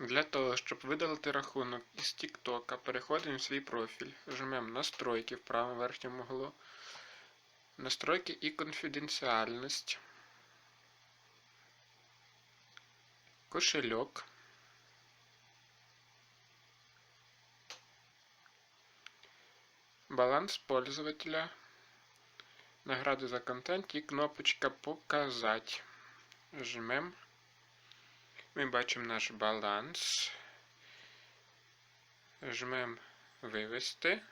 Для того, щоб видалити рахунок із TikTok, переходимо в свій профіль, жмемо Настройки в правому верхньому углу, Настройки і конфіденціальність, кошельок, баланс пользователя, награди за контент і кнопочка Показать. Жмемо. Ми бачимо наш баланс. Жмемо Вивести.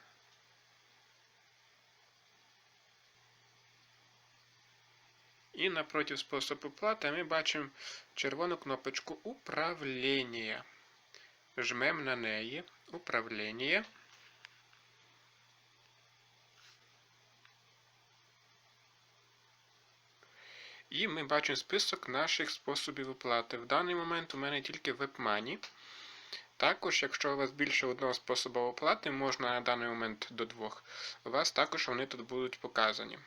І напроти способу плати ми бачимо червону кнопочку Управління. Жмемо на неї. Управління. І ми бачимо список наших способів оплати. В даний момент у мене тільки WebMoney. Також, якщо у вас більше одного способу оплати, можна на даний момент до двох, у вас також вони тут будуть показані.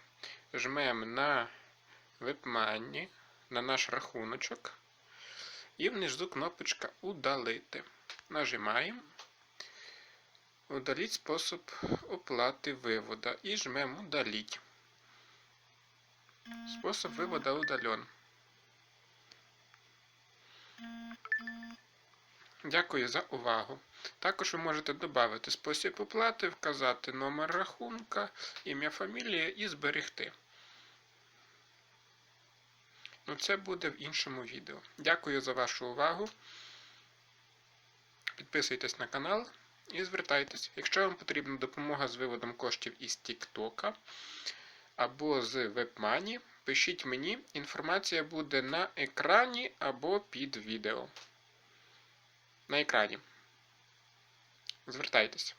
Жмемо на WebMoney, на наш рахуночок. І внизу кнопочка Удалити. Нажимаємо. Удаліть спосіб оплати вивода. І жмемо Удаліть. Способ вывода удален. Дякую за увагу. Також ви можете додати спосіб оплати, вказати номер рахунка, ім'я фамілія і зберегти. Ну, це буде в іншому відео. Дякую за вашу увагу. Підписуйтесь на канал і звертайтесь. Якщо вам потрібна допомога з виводом коштів із TikTok, або з WebMoney, пишіть мені, інформація буде на екрані або під відео. На екрані. Звертайтеся.